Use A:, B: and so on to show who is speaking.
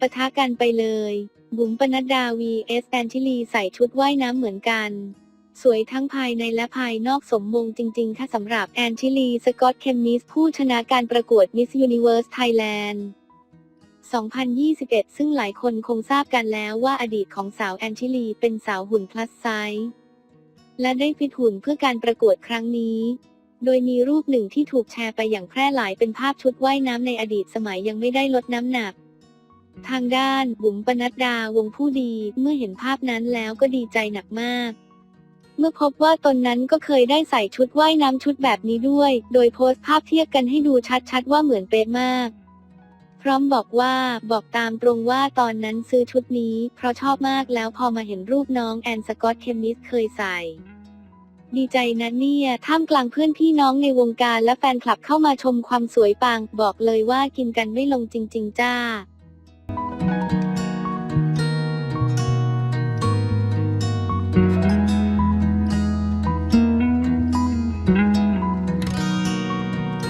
A: ปะทะกันไปเลย บุ๋มปนัดดา vs แอนชิลีใส่ชุดว่ายน้ำเหมือนกัน สวยทั้งภายในและภายนอกสมมงจริงๆค่ะสำหรับแอนชิลี สกอตเคมมิสผู้ชนะการประกวด Miss Universe Thailand 2021 ซึ่งหลายคนคงทราบกันแล้วว่าอดีตของสาวแอนชิลีเป็นสาวหุ่น plus size และได้ฟิตหุ่นเพื่อการประกวดครั้งนี้ โดยมีรูปหนึ่งที่ถูกแชร์ไปอย่างแพร่หลายเป็นภาพชุดว่ายน้ำในอดีตสมัยยังไม่ได้ลดน้ำหนัก ทางด้านบุ๋มปนัดดาวงผู้ดีเมื่อเห็นภาพนั้นแล้วก็ดีใจหนักมาก เมื่อพบว่าตนนั้นก็เคยได้ใส่ชุดว่ายน้ำชุดแบบนี้ด้วย โดยโพสต์ภาพเทียบกันให้ดูชัดๆว่าเหมือนเป๊ะมาก พร้อมบอกว่าบอกตามตรงว่าตอนนั้นซื้อชุดนี้ เพราะชอบมากแล้วพอมาเห็นรูปน้องแอนสกอตเคมิสเคยใส่ดีใจนะเนี่ย ท่ามกลางเพื่อนพี่น้องในวงการและแฟนคลับเข้ามาชมความสวยปัง บอกเลยว่ากินกันไม่ลงจริง ๆ จ้า Thank you.